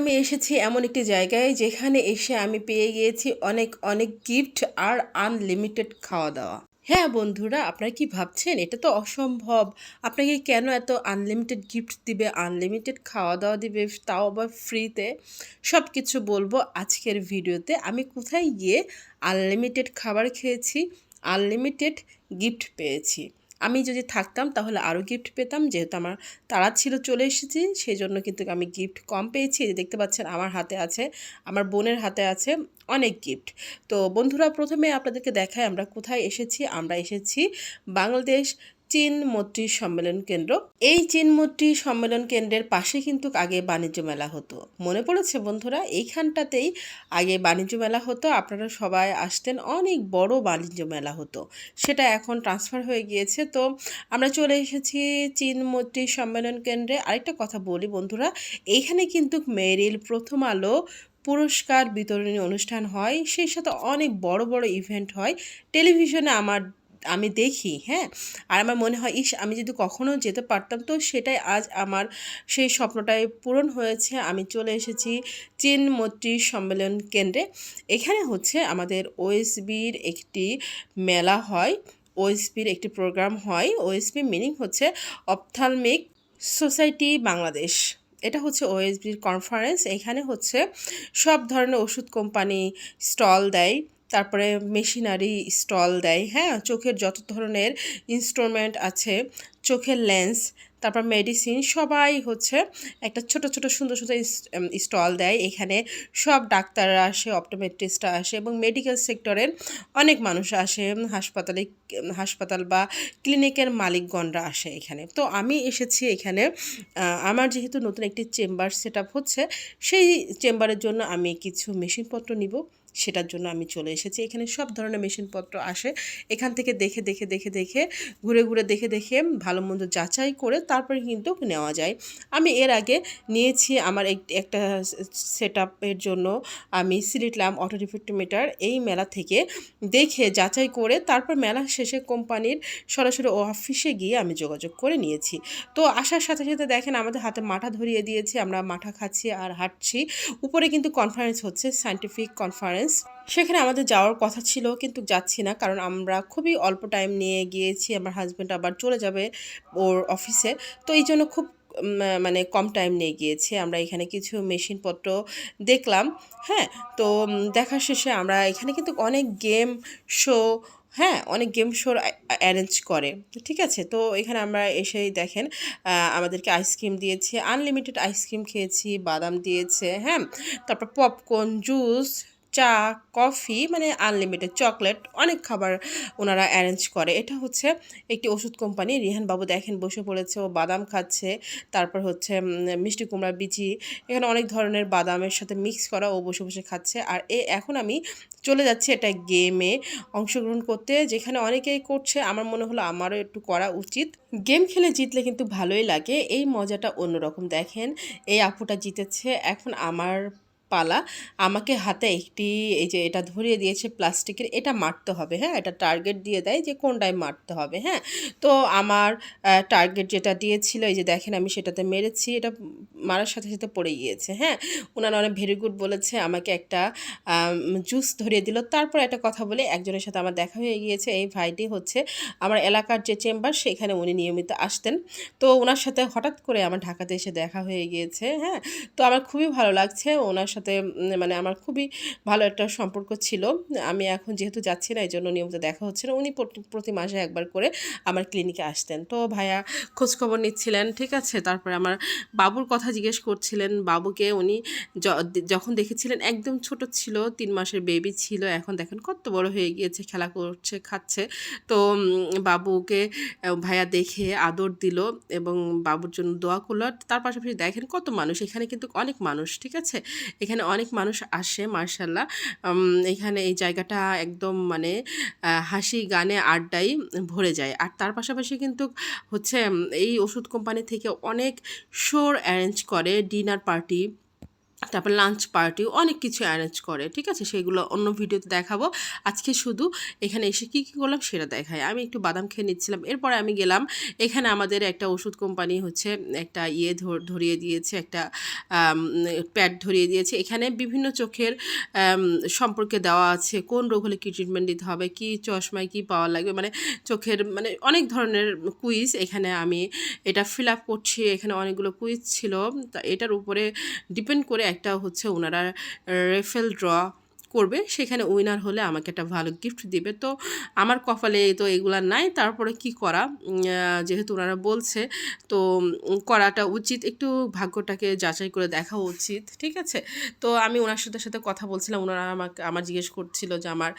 আমি এসেছি এমন একটি জায়গায় যেখানে এসে আমি পেয়ে গিয়েছি অনেক অনেক গিফট আর আনলিমিটেড খাওয়া দাওয়া হ্যাঁ বন্ধুরা, আপনারা কি ভাবছেন? এটা তো অসম্ভব। আপনাকে কেন এত আনলিমিটেড গিফট দিবে আনলিমিটেড খাওয়া দাওয়া দিবে, তাও আবার ফ্রিতে সব কিছু বলব আজকের ভিডিওতে। আমি কোথায় গিয়ে আনলিমিটেড খাবার খেয়েছি আনলিমিটেড গিফট পেয়েছি। আমি যদি থাকতাম তাহলে আরও গিফট পেতাম, যেহেতু আমার তারা ছিল চলে এসেছি সেই জন্য কিন্তু আমি গিফট কম পেয়েছি। দেখতে পাচ্ছেন আমার হাতে আছে, আমার বোনের হাতে আছে অনেক গিফট তো বন্ধুরা, প্রথমে আপনাদেরকে দেখায় আমরা কোথায় এসেছি। আমরা এসেছি বাংলাদেশ চীন মৈত্রী সম্মেলন কেন্দ্র। এই চীন মৈত্রী সম্মেলন কেন্দ্রের পাশে কিন্তু আগে বাণিজ্য মেলা হতো। মনে পড়েছে বন্ধুরা, এইখানটাতেই আগে বাণিজ্য মেলা হতো। আপনারা সবাই আসতেন, অনেক বড় বাণিজ্য মেলা হতো। সেটা এখন ট্রান্সফার হয়ে গিয়েছে। তো আমরা চলে এসেছি চীন মৈত্রী সম্মেলন কেন্দ্রে। আরেকটা কথা বলি বন্ধুরা, এইখানে কিন্তু মেরিল প্রথম আলো পুরস্কার বিতরণী অনুষ্ঠান হয়। সেই সাথে অনেক বড় বড় ইভেন্ট হয়। টেলিভিশনে আমার আমি দেখি হ্যাঁ? আর আমার মনে হয়, ইস, আমি যদি কখনো যেতে পারতাম, তো সেটাই আজ আমার সেই স্বপ্নটাই পূরণ হয়েছে। আমি চলে এসেছি চীন মৈত্রী সম্মেলন কেন্দ্রে। এখানে হচ্ছে আমাদের ওএসবির একটি মেলা হয়। ওএসবির একটি প্রোগ্রাম হয়। ওএসবি মিনিং হচ্ছে অপথালমিক সোসাইটি বাংলাদেশ। এটা হচ্ছে ওএসবির কনফারেন্স এখানে হচ্ছে সব ধরনের ওষুধ কোম্পানি স্টল দেয়। তারপরে মেশিনারি স্টল দেয় হ্যাঁ? চোখের যত ধরনের ইনস্ট্রুমেন্ট আছে, চোখের লেন্স তারপর মেডিসিন সবাই হচ্ছে একটা ছোট ছোট, সুন্দর সুন্দর স্টল দেয়। এখানে সব ডাক্তাররা আসে অপটোমেট্রিস্টরা আসে এবং মেডিকেল সেক্টরের অনেক মানুষ আসে, হাসপাতালে, হাসপাতাল বা ক্লিনিকের মালিকগণরা আসে এখানে। তো আমি এসেছি এখানে আমার যেহেতু নতুন একটি চেম্বার সেট হচ্ছে, সেই চেম্বারের জন্য আমি কিছু মেশিনপত্র নিব। সেটার জন্য আমি চলে এসেছি। এখানে সব ধরনের মেশিনপত্র আসে। এখান থেকে দেখে দেখে দেখে দেখে, ঘুরে ঘুরে, দেখে দেখে ভালো মন্দ যাচাই করে তারপরে কিন্তু নেওয়া যায়। আমি এর আগে নিয়েছি আমার একটা সেট আপের জন্য আমি সিলিটলাম অটো রিফ্লেক্টোমিটার এই মেলা থেকে দেখে যাচাই করে তারপর মেলা শেষে কোম্পানির সরাসরি অফিসে গিয়ে আমি যোগাযোগ করে নিয়েছি। তো আসার সাথে সাথে দেখেন আমাদের হাতে মাঠা ধরিয়ে দিয়েছি, আমরা মাঠা খাচ্ছি আর হাঁটছি। উপরে কিন্তু কনফারেন্স হচ্ছে সায়েন্টিফিক কনফারেন্স কনফারেন্স সেখানে আমাদের যাওয়ার কথা ছিল, কিন্তু যাচ্ছি না, কারণ আমরা খুবই অল্প টাইম নিয়ে গিয়েছি, আমার হাজব্যান্ড আবার চলে যাবে ওর অফিসে তো এই জন্য খুব মানে কম টাইম নিয়ে গিয়েছে, আমরা এখানে কিছু মেশিনপত্র দেখলাম হ্যাঁ? তো দেখার শেষে আমরা এখানে কিন্তু অনেক গেম শো হ্যাঁ? অনেক গেম শোর অ্যারেঞ্জ করে, ঠিক আছে? তো এখানে আমরা এসেই দেখেন আমাদেরকে আইসক্রিম দিয়েছে আনলিমিটেড আইসক্রিম খেয়েছি, বাদাম দিয়েছে হ্যাঁ? তারপর পপকর্ন জুস চা, কফি মানে আনলিমিটেড চকলেট অনেক খাবার ওনারা অ্যারেঞ্জ করে। এটা হচ্ছে একটি ওষুধ কোম্পানি। রিহান বাবু দেখেন, বসে পড়েছে, ও বাদাম খাচ্ছে, তারপর হচ্ছে মিষ্টি কুমড়া বিচি, এখানে অনেক ধরনের বাদামের সাথে মিক্স করা, ও বসে বসে খাচ্ছে। আর এ, এখন আমি চলে যাচ্ছি এটা গেমে অংশগ্রহণ করতে, যেখানে অনেকেই করছে, আমার মনে হলো আমারও একটু করা উচিত। গেম খেলে জিতলে কিন্তু ভালোই লাগে, এই মজাটা অন্যরকম। দেখেন, এই আপুটা জিতেছে, এখন আমার পালা। আমাকে হাতে একটি এই যে এটা ধরিয়ে দিয়েছে প্লাস্টিকের, এটা মারতে হবে হ্যাঁ? এটা টার্গেট দিয়ে দেয় যে কোনটায় মারতে হবে হ্যাঁ? তো আমার টার্গেট যেটা দিয়েছিল, এই যে দেখেন আমি সেটাতে মেরেছি, এটা মারার সাথে সাথে পড়ে গিয়েছে হ্যাঁ? ওনারা অনেক ভেরি গুড বলেছে, আমাকে একটা জুস ধরিয়ে দিল। তারপর একটা কথা বলে একজনের সাথে আমার দেখা হয়ে গিয়েছে, এই ভাইটি হচ্ছে আমার এলাকার যে চেম্বার, সেখানে উনি নিয়মিত আসতেন। তো ওনার সাথে হঠাৎ করে আমার ঢাকাতে এসে দেখা হয়ে গিয়েছে হ্যাঁ? তো আমার খুবই ভালো লাগছে ওনার সাথে সাথে মানে আমার খুবই ভালো একটা সম্পর্ক ছিল। আমি এখন যেহেতু যাচ্ছি না এই জন্য নিয়মিত দেখা হচ্ছে না। উনি প্রতি মাসে একবার করে আমার ক্লিনিকে আসতেন। তো ভাইয়া খোঁজখবর নিচ্ছিলেন, ঠিক আছে? তারপরে আমার বাবুর কথা জিজ্ঞেস করছিলেন। বাবুকে উনি যখন দেখেছিলেন, একদম ছোট ছিল, তিন মাসের বেবি ছিল। এখন দেখেন কত বড় হয়ে গিয়েছে, খেলা করছে, খাচ্ছে। তো বাবুকে ভাইয়া দেখে আদর দিল এবং বাবুর জন্য দোয়া করল। তার পাশাপাশি দেখেন কত মানুষ, এখানে কিন্তু অনেক মানুষ, ঠিক আছে? এখানে অনেক মানুষ আসে মার্শাল্লাহ এখানে এই জায়গাটা একদম মানে হাসি গানে আড্ডাই ভরে যায়। আর তার পাশাপাশি কিন্তু হচ্ছে এই ওষুধ কোম্পানি থেকে অনেক শোর অ্যারেঞ্জ করে ডিনার পার্টি তারপর লাঞ্চ পার্টি অনেক কিছু অ্যারেঞ্জ করে, ঠিক আছে? সেগুলো অন্য ভিডিওতে দেখাবো। আজকে শুধু এখানে এসে কী কী করলাম সেটা দেখায় আমি একটু বাদাম খেয়ে নিচ্ছিলাম। এরপরে আমি গেলাম, এখানে আমাদের একটা ওষুধ কোম্পানি হচ্ছে একটা ইয়ে ধর- ধরিয়ে দিয়েছে, একটা প্যাড ধরিয়ে দিয়েছে। এখানে বিভিন্ন চোখের সম্পর্কে দেওয়া আছে, কোন রোগ হলে কী ট্রিটমেন্ট দিতে হবে, কী চশমায় কী পাওয়া লাগবে মানে চোখের মানে অনেক ধরনের কুইজ এখানে আমি এটা ফিল আপ করছি। এখানে অনেকগুলো কুইজ ছিল। তা এটার উপরে ডিপেন্ড করে একটা হচ্ছে ওনারা রেফেল ড্র করবে, সেখানে উইনার হলে আমাকে একটা ভালো গিফট দিবে। তো আমার কপালে তো এগুলা নাই, তারপরে কি করা? যেহেতু ওনারা বলছে, তো করাটা উচিত। একটু ভাগ্যটাকে যাচাই করে দেখা উচিত, ঠিক আছে? তো আমি ওনার সাথে সাথে কথা বলছিলাম, ওনারা আমাকে, আমার জিজ্ঞেস করছিল যে আমার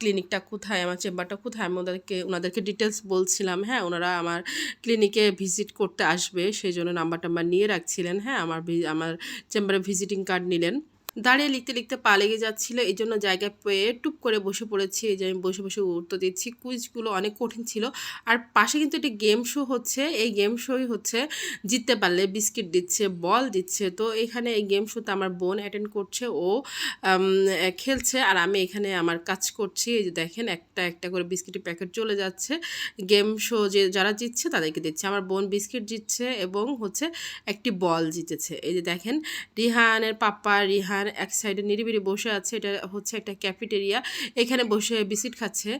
ক্লিনিকটা কোথায়, আমার চেম্বারটা কোথায়? আমি ওদেরকে, ওনাদেরকে ডিটেলস বলছিলাম হ্যাঁ ওনারা আমার ক্লিনিকে ভিজিট করতে আসবে, সেই জন্য নাম্বার টাম্বার নিয়ে রাখছিলেন হ্যাঁ আমার আমার চেম্বারে ভিজিটিং কার্ড নিলেন। দাঁড়িয়ে লিখতে লিখতে পা লেগে যাচ্ছিল। এই জন্য জায়গায় পেয়ে টুপ করে বসে পড়েছি। এই যে আমি বসে বসে উত্তর দিচ্ছি। কুইজগুলো অনেক কঠিন ছিল। আর পাশে কিন্তু একটি গেম শো হচ্ছে। এই গেম শোই হচ্ছে জিততে পারলে বিস্কিট দিচ্ছে, বল দিচ্ছে। তো এখানে এই গেম শোতে আমার বোন অ্যাটেন্ড করছে। ও খেলছে। আর আমি এখানে আমার কাজ করছি। এই যে দেখেন, একটা একটা করে বিস্কিটের প্যাকেট চলে যাচ্ছে। গেম শো যে যারা জিতছে তাদেরকে দিচ্ছে। আমার বোন বিস্কিট জিতছে এবং হচ্ছে একটি বল জিতেছে। এই যে দেখেন, রিহানের পাপ্পা রিহান এক সাইডে নিরিবিরি বসে আছে, এটা হচ্ছে একটা ক্যাফেটেরিয়া এখানে বসে বিস্কিট খাচ্ছে।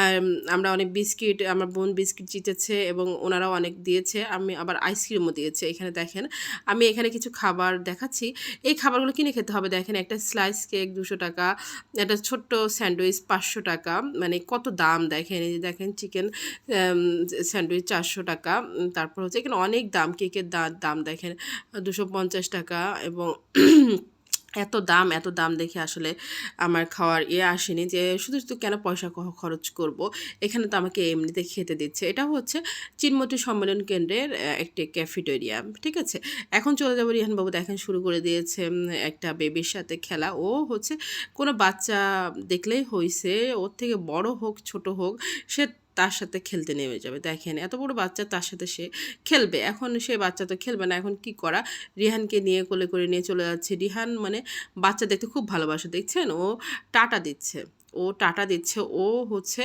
আর আমরা অনেক বিস্কিট, আমার বোন বিস্কিট জিতেছে এবং ওনারাও অনেক দিয়েছে, আমি আবার আইসক্রিমও দিয়েছে, এখানে দেখেন। আমি এখানে কিছু খাবার দেখাচ্ছি। এই খাবারগুলো কিনে খেতে হবে, দেখেন, একটা স্লাইস কেক দুশো টাকা, একটা ছোট্ট স্যান্ডউইচ পাঁচশো টাকা মানে কত দাম, দেখেন, এই দেখেন চিকেন স্যান্ডউইচ চারশো টাকা তারপর হচ্ছে এখানে অনেক দাম কেকের দাম, দেখেন, দুশো পঞ্চাশ টাকা এবং এত দাম এত দাম দেখে আসলে আমার খাওয়ার ইয়ে আসেনি যে শুধু শুধু কেন পয়সা খরচ করব? এখানে তো আমাকে এমনিতে খেতে দিচ্ছে। এটা হচ্ছে চিনমতি সম্মেলন কেন্দ্রের একটি ক্যাফেটেরিয়া ঠিক আছে? এখন চলে যাব রিহানবাবু দেখেন শুরু করে দিয়েছে একটা বেবির সাথে খেলা। ও হচ্ছে কোনো বাচ্চা দেখলেই হয়েছে ওর থেকে বড় হোক, ছোট হোক, সে তার সাথে খেলতে নেমে যাবে। দেখেন, এত বড় বাচ্চা তার সাথে সে খেলবে। এখন সে বাচ্চা তো খেলবে না, এখন কি করা? রিহানকে নিয়ে কোলে করে নিয়ে চলে যাচ্ছে। রিহান মানে বাচ্চা দেখতে খুব ভালোবাসে, দেখছেন? ও টাটা দিচ্ছে। ও টাটা দিচ্ছে, ও হচ্ছে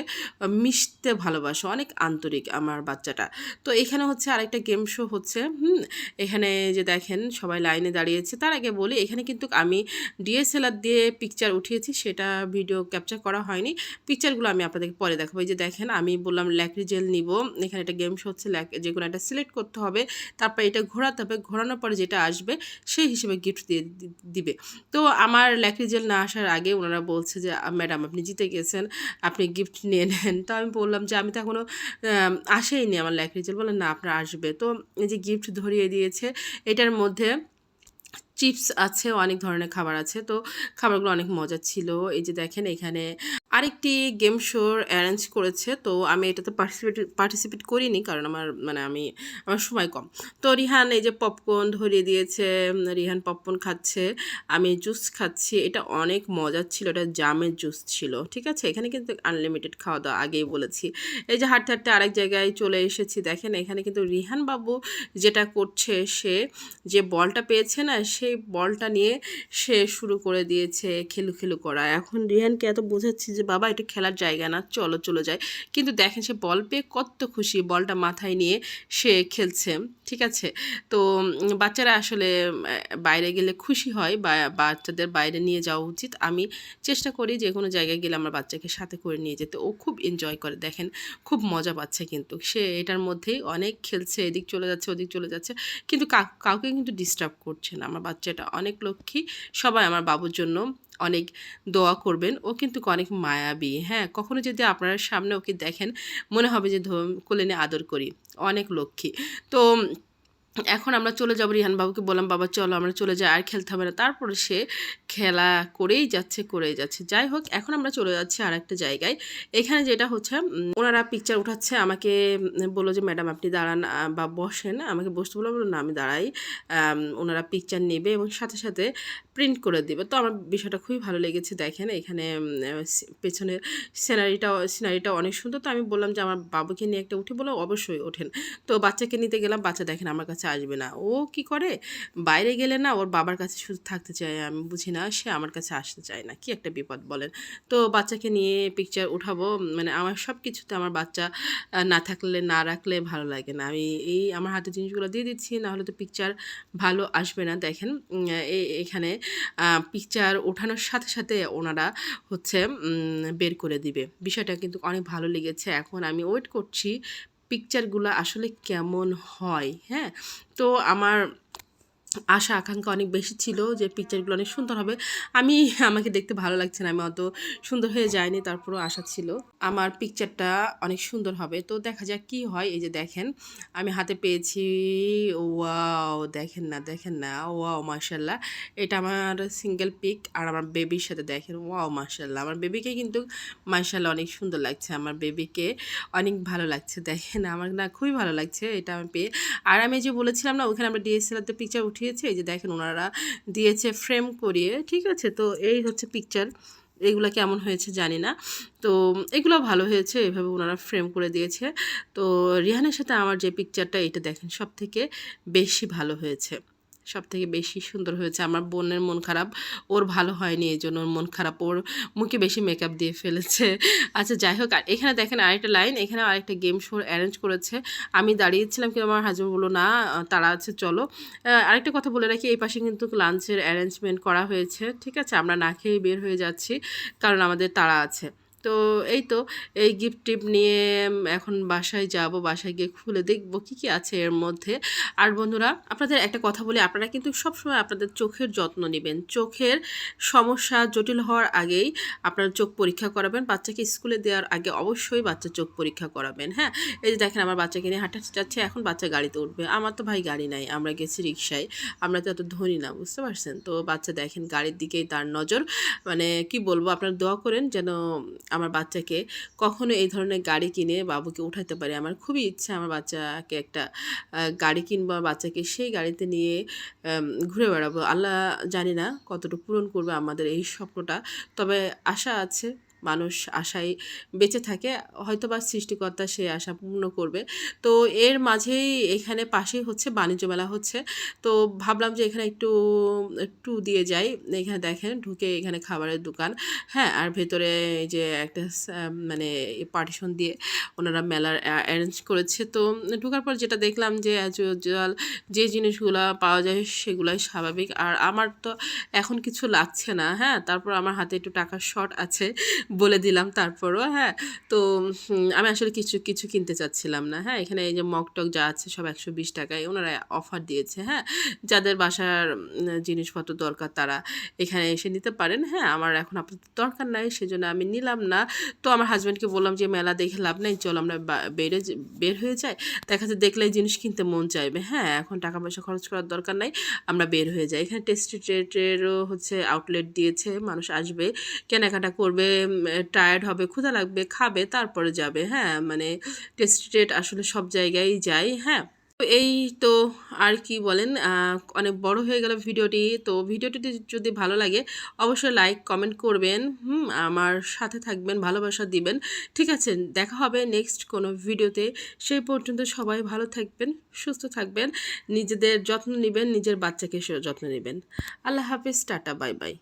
মিশতে ভালোবাসে, অনেক আন্তরিক আমার বাচ্চাটা। তো এখানে হচ্ছে আরেকটা গেম শো হচ্ছে, হুম, এখানে যে দেখেন সবাই লাইনে দাঁড়িয়েছে। তার আগে বলি, এখানে কিন্তু আমি ডিএসএলআর দিয়ে পিকচার উঠিয়েছি, সেটা ভিডিও ক্যাপচার করা হয়নি। পিকচারগুলো আমি আপনাদেরকে পরে দেখাবো। এই যে দেখেন, আমি বললাম ল্যাকরি জেল নিব, এখানে একটা গেম শো হচ্ছে, ল্যাক, যে কোনো একটা সিলেক্ট করতে হবে, তারপর এটা ঘোরাতে হবে, ঘোরানোর পরে যেটা আসবে, সেই হিসেবে গিফট দিয়ে দিবে। তো আমার ল্যাকরি জেল না আসার আগে ওনারা বলছে যে ম্যাডাম আপনি জিতে গেছেন, আপনি গিফট নিয়ে নেন। তো আমি বললাম যে, আমি তো এখনও আসেইনি আমার লাইফ জেল বললেন, না, আপনার আসবে। তো এই যে গিফট ধরিয়ে দিয়েছে, এটার মধ্যে চিপস আছে, অনেক ধরনের খাবার আছে। তো খাবারগুলো অনেক মজা ছিল। এই যে দেখেন, এখানে আরেকটি গেম শোর অ্যারেঞ্জ করেছে, তো আমি এটাতে পার্টিসিপেট পার্টিসিপেট করিনি কারণ আমার মানে আমি, আমার সময় কম। তো রিহান এই যে পপকর্ন ধরিয়ে দিয়েছে রিহান পপকর্ন খাচ্ছে, আমি জুস খাচ্ছি, এটা অনেক মজার ছিল, এটা জামের জুস ছিল, ঠিক আছে? এখানে কিন্তু আনলিমিটেড খাওয়া দাওয়া আগেই বলেছি। এই যে হাঁটতে হাঁটতে আরেক জায়গায় চলে এসেছি, দেখেন এখানে কিন্তু রিহান বাবু যেটা করছে, সে যে বলটা পেয়েছে না, সেই বলটা নিয়ে সে শুরু করে দিয়েছে, খেলু খেলু করা। এখন রিহানকে এত বোঝাচ্ছি যে বাবা, এটা খেলার জায়গা না, চলো, চলে যায় কিন্তু দেখেন সে বল পেয়ে কত খুশি, বলটা মাথায় নিয়ে সে খেলছে, ঠিক আছে? তো বাচ্চারা আসলে বাইরে গেলে খুশি হয় বা বাচ্চাদের বাইরে নিয়ে যাওয়া উচিত। আমি চেষ্টা করি যে কোনো জায়গায় গেলে আমার বাচ্চাকে সাথে করে নিয়ে যেতে। ও খুব এনজয় করে, দেখেন, খুব মজা পাচ্ছে কিন্তু। সে এটার মধ্যেই অনেক খেলছে, এদিক চলে যাচ্ছে, ওদিক চলে যাচ্ছে। কিন্তু কাউ- কাউকে কিন্তু ডিস্টার্ব করছে না। আমার বাচ্চাটা অনেক লক্ষ্মী, সবাই আমার বাবুর জন্য অনেক দোয়া করবেন। ও কিন্তু অনেক মায়াবী হ্যাঁ? কখনো যদি আপনার সামনে ওকে দেখেন, মনে হবে যে কোলে নিয়ে আদর করি। অনেক লক্ষ্মী। তো এখন আমরা চলে যাব রিহান বাবুকে, বললাম, বাবা, চলো, আমরা চলে যাই, আর খেলতে হবে না। তারপরে সে খেলা করেই যাচ্ছে করেই যাচ্ছে। যাই হোক, এখন আমরা চলে যাচ্ছি আর একটা জায়গায়। এখানে যেটা হচ্ছে ওনারা পিকচার উঠাচ্ছে, আমাকে বলল যে, ম্যাডাম, আপনি দাঁড়ান বা বসেন। আমাকে বসতে বলল বলল, না, আমি দাঁড়াই। ওনারা পিকচার নেবে এবং সাথে সাথে প্রিন্ট করে দেবে। তো আমার বিষয়টা খুবই ভালো লেগেছে, দেখেন, এখানে পেছনের সিনারিটা সিনারিটা অনেক সুন্দর। তো আমি বললাম যে, আমার বাবুকে নিয়ে একটা উঠে বলো, অবশ্যই ওঠেন। তো বাচ্চাকে নিতে গেলাম। বাচ্চা দেখেন, আমার কাছে কাছে আসবে না। ও কি করে? বাইরে গেলে না ওর বাবার কাছে শুধু থাকতে চায়, আমি বুঝি না, সে আমার কাছে আসতে চায় না। কি একটা বিপদ বলেন। তো বাচ্চাকে নিয়ে পিকচার উঠাবো মানে আমার সব কিছুতে আমার বাচ্চা না থাকলে, না রাখলে ভালো লাগে না। আমি এই আমার হাতে জিনিসগুলো দিয়ে দিচ্ছি না হলে তো পিকচার ভালো আসবে না। দেখেন এখানে পিকচার ওঠানোর সাথে সাথে ওনারা হচ্ছে বের করে দিবে। বিষয়টা কিন্তু অনেক ভালো লেগেছে। এখন আমি ওয়েট করছি পিকচারগুলো আসলে কেমন হয় হ্যাঁ? তো আমার আশা, আকাঙ্ক্ষা অনেক বেশি ছিল যে পিকচারগুলো অনেক সুন্দর হবে। আমি, আমাকে দেখতে ভালো লাগছে না, আমি অত সুন্দর হয়ে যায়নি তারপরও আশা ছিল। আমার পিকচারটা অনেক সুন্দর হবে। তো দেখা যাক কি হয়, এই যে দেখেন, আমি হাতে পেয়েছি, ওয়াও, দেখেন না দেখেন না, ওয়াও মার্শাল্লাহ এটা আমার সিঙ্গেল পিক আর আমার বেবির সাথে দেখেন, ওয়াও মার্শাল্লাহ আমার বেবিকে কিন্তু মার্শাল্লাহ অনেক সুন্দর লাগছে, আমার বেবিকে অনেক ভালো লাগছে, দেখেন, আমার না খুবই ভালো লাগছে এটা আমি পেয়ে। আর আমি যে বলেছিলাম না, ওখানে আমরা ডিএসএলআরতে পিকচার উঠিয়েছি এই যে দেখেন ওনারা দিয়েছে ফ্রেম করিয়ে, ঠিক আছে? তো এই হচ্ছে পিকচার এগুলো কেমন হয়েছে জানি না। তো এগুলো ভালো হয়েছে, এভাবে ওনারা ফ্রেম করে দিয়েছে। তো রিহানের সাথে আমার যে পিকচারটা এটা দেখেন সব থেকে বেশি ভালো হয়েছে। সব থেকে বেশি সুন্দর হয়েছে। আমার বোনের মন খারাপ, ওর ভালো হয়নি, এই জন্য ওর মন খারাপ। ওর মুখে বেশি মেকআপ দিয়ে ফেলেছে। আচ্ছা যাই হোক, আর এখানে দেখেন আরেকটা লাইন এখানে আরেকটা গেম শো অ্যারেঞ্জ করেছে। আমি দাঁড়িয়েছিলাম কিন্তু আমার হাজব্যান্ড বলল, না, তারা আছে, চলো। আরেকটা কথা বলে রাখি, এই পাশে কিন্তু লাঞ্চের অ্যারেঞ্জমেন্ট করা হয়েছে। ঠিক আছে, আমরা না খেয়ে বের হয়ে যাচ্ছি, কারণ আমাদের তাড়া আছে। তো এই তো, এই গিফট টিপ নিয়ে এখন বাসায় যাব, বাসায় গিয়ে খুলে দেখব কী কী আছে এর মধ্যে। আর বন্ধুরা, আপনাদের একটা কথা বলি, আপনারা কিন্তু সবসময় আপনাদের চোখের যত্ন নেবেন। চোখের সমস্যা জটিল হওয়ার আগেই আপনার চোখ পরীক্ষা করাবেন, বাচ্চাকে স্কুলে দেওয়ার আগে অবশ্যই বাচ্চা চোখ পরীক্ষা করাবেন হ্যাঁ? এই যে দেখেন, আমার বাচ্চাকে নিয়ে হাঁটা যাচ্ছে, এখন বাচ্চা গাড়িতে উঠবে। আমার তো ভাই গাড়ি নাই, আমরা গেছি রিক্সায় আমরা তো এত ধনী না, বুঝতে পারছেন? তো বাচ্চা দেখেন, গাড়ির দিকেই তার নজর। মানে কি বলব, আপনারা দোয়া করেন যেন আমার বাচ্চাকে কখনো এই ধরনের গাড়ি কিনে বাবুকে উঠাতে পারি। আমার খুবই ইচ্ছা আমার বাচ্চাকে একটা গাড়ি কিনবো বাচ্চাকে সেই গাড়িতে নিয়ে ঘুরে বেড়াবো। আল্লাহ জানি না কতটুকু পূরণ করবে আমাদের এই স্বপ্নটা। তবে আশা আছে মানুষ আশায় বেঁচে থাকে হয়তো বা সৃষ্টিকর্তা সেই আশা পূর্ণ করবে। তো এর মাঝেই এখানে পাশেই হচ্ছে বাণিজ্য মেলা হচ্ছে। তো ভাবলাম যে এখানে একটু একটু দিয়ে যাই। এখানে দেখেন ঢুকে এখানে খাবারের দোকান। হ্যাঁ আর ভেতরে যে একটা মানে পার্টিশন দিয়ে ওনারা মেলার অ্যারেঞ্জ করেছে। তো ঢুকার পর যেটা দেখলাম যে অ্যাজ যে জিনিসগুলো পাওয়া যায় সেগুলাই স্বাভাবিক। আর আমার তো এখন কিছু লাগছে না হ্যাঁ তারপর আমার হাতে একটু টাকার শর্ট আছে। বলে দিলাম তারপরও হ্যাঁ। তো আমি আসলে কিছু কিছু কিনতে চাচ্ছিলাম না হ্যাঁ। এখানে এই যে মগ টক যা আছে সব একশো বিশ টাকায় ওনারা অফার দিয়েছে হ্যাঁ। যাদের বাসার জিনিসপত্র দরকার তারা এখানে এসে নিতে পারেন হ্যাঁ। আমার এখন আপাতত দরকার নাই, সেজন্য আমি নিলাম না। তো আমার হাজব্যান্ডকে বললাম যে, মেলা দেখে লাভ নেই, চল আমরা বা- বেরে হয়ে যাই। দেখা যাচ্ছে দেখলেই জিনিস কিনতে মন চাইবে হ্যাঁ। এখন টাকা পয়সা খরচ করার দরকার নাই, আমরা বের হয়ে যাই। এখানে টেস্টি ট্রেটেরও হচ্ছে আউটলেট দিয়েছে, মানুষ আসবে, কেনাকাটা করবে টায়ার্ড হবে, ক্ষুধা লাগবে, খাবে, তারপরে যাবে হ্যাঁ মানে টেস্টি ট্রেট আসলে সব জায়গায় যায় হ্যাঁ। এই তো আর কি বলেন অনেক বড় হয়ে গেল ভিডিওটি, তো ভিডিওটি যদি ভালো লাগে অবশ্যই লাইক কমেন্ট করবেন, হুম, আমার সাথে থাকবেন, ভালোবাসা দিবেন। ঠিক আছে, দেখা হবে নেক্সট কোনো ভিডিওতে, সেই পর্যন্ত সবাই ভালো থাকবেন, সুস্থ থাকবেন, নিজেদের যত্ন নেবেন, নিজের বাচ্চাকে যত্ন নেবেন। আল্লাহ হাফিজ, টাটা বাই বাই